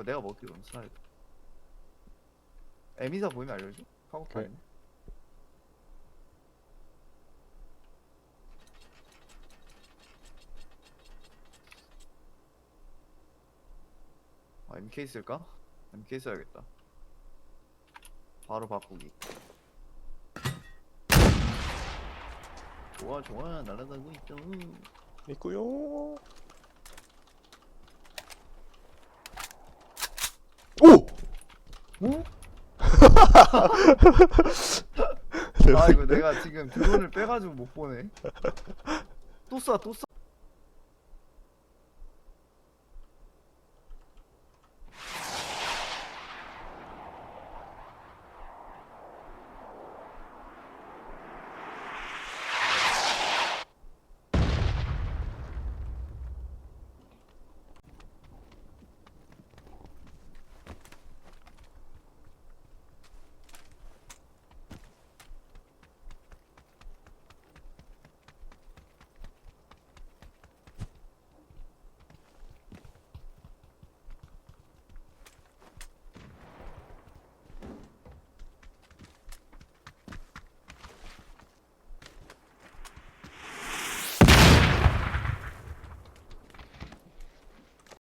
그거 내가 먹기 너무 스나이 에미사 보이면 알려줘? 카고 오케이. 타임 아 MK 쓸까? MK 써야겠다. 바로 바꾸기. 좋아 좋아. 날아가고 있어 있고요. 아 이거 내가 지금 드론을 빼가지고 못 보네 또 쏴, 또 쏴.